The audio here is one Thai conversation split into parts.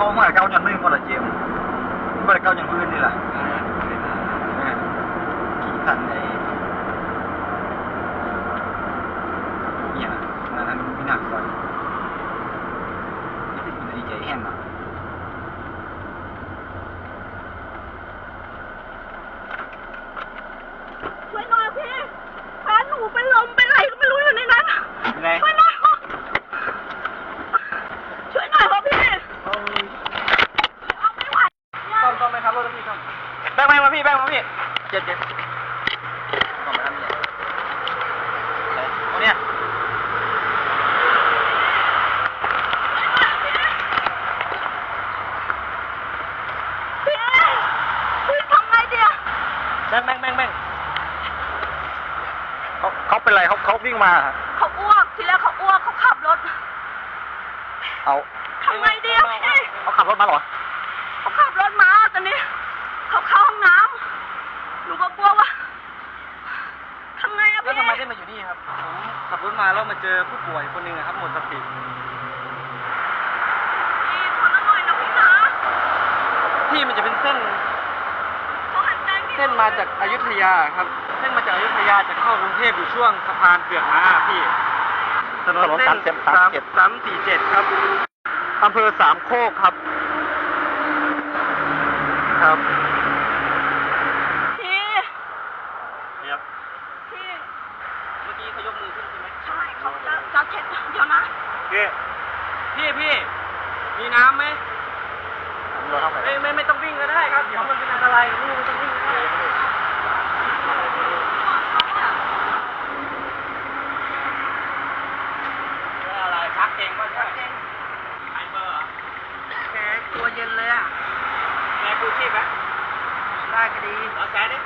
เอามาเก้าจนไม่หมดละเจมส์ไม่ได้เก้าจนพื้นนี่แหละขี่ขันในเนี่ยนั่นนั่นไม่น่าคอยนี่เป็นไอ้ใจแห้งอะช่วยหน่อยพี่แฟนหนูเป็นลมเป็นอะไรก็ไม่รู้อยู่ในนั้นอะเป็นไง ช่วยหน่อยช่วยหน่อยครับพี่เอาไม่ไหว ซ่อมซ่อมไหมครับรถพี่ซ่อมแบง ค์มาพี่แบงค์มาพี่เจ็ดเจ็ดซ่อมไปทำเนี่ยโอ้เนี่ยพี่พี่ทำไงดีอะแบงค์แบงค์แบงค์แบงค์เขาเขาเป็นไรเขาเขาวิ่งมาเหรอเขาอ้วกทีแรกเขาอ้วกเขาขับรถเอาทำไงดีอะพี่ เขาขับรถมาเหรอ เขาขับรถมาตอนนี้เขาเข้าห้องน้ำหนูก็กลัวว่าทำไงอะ แล้ว พี่ ทำ ไมได้มาอยู่นี่ครับ ผมขับรถมาแล้วมาเจอผู้ป่วยคนหนึ่งอะครับหมดสติพี่ทนหน่อยนะพี่นะที่มันจะเป็นเส้นเขาหันใจไม่ออกเส้นมาจากอยุธยาครับ เส้นมาจากอยุธยาจะเข้ากรุงเทพอยู่ช่วงสะพานเปลือกม้าพี่ถนนสามเจ็ดสามเจ็ดสามสี่เจ็ดครับอำเภอสามโคกครับ ครับ พี่ ครับ พี่ เมื่อกี้เขายกมือขึ้นใช่ไหมใช่เขาจะจะเช็ดเดี๋ยวนะพี่พี่พี่มีน้ำไหมไม่ไม่ไม่ต้องวิ่งก็ได้ครับ เดี๋ยวมันเป็นอันตรายนี่มันต้องวิ่งก็ได้อะไรชักเองก็ใช่ไฮเบอร์เหรอแกตัวเย็นเลยอะแม่กูชีพไหมได้ก็ดีเอาแสดิ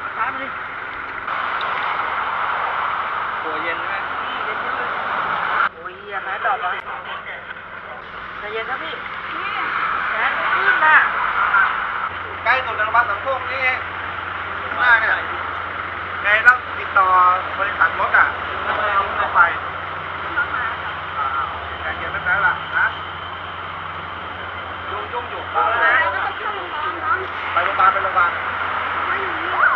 เอาแสไปดิ ตัวเย็นใช่ไหมเย็นจังเลยโอ้ยอย่าแพ้ดอกเลยใจเย็นนะพี่พี่แขนขึ้นน่ะใกล้สุดในโรงพยาบาลสามโคกนี่เองข้างหน้าเนี่ยไงต้องติดต่อบริษัทรถอะแล้วไปเอาเข้าไปอ่าๆแต่เย็นไม่เป็นไรล่ะนะยุ่งยุ่งอยู่ไปโรงพยาบาลไปโรงพยาบาลไปโรงพยาบาล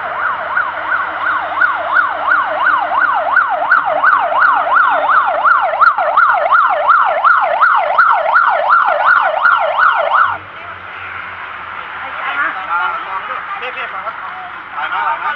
เรียบๆมาครับ ถ่ายม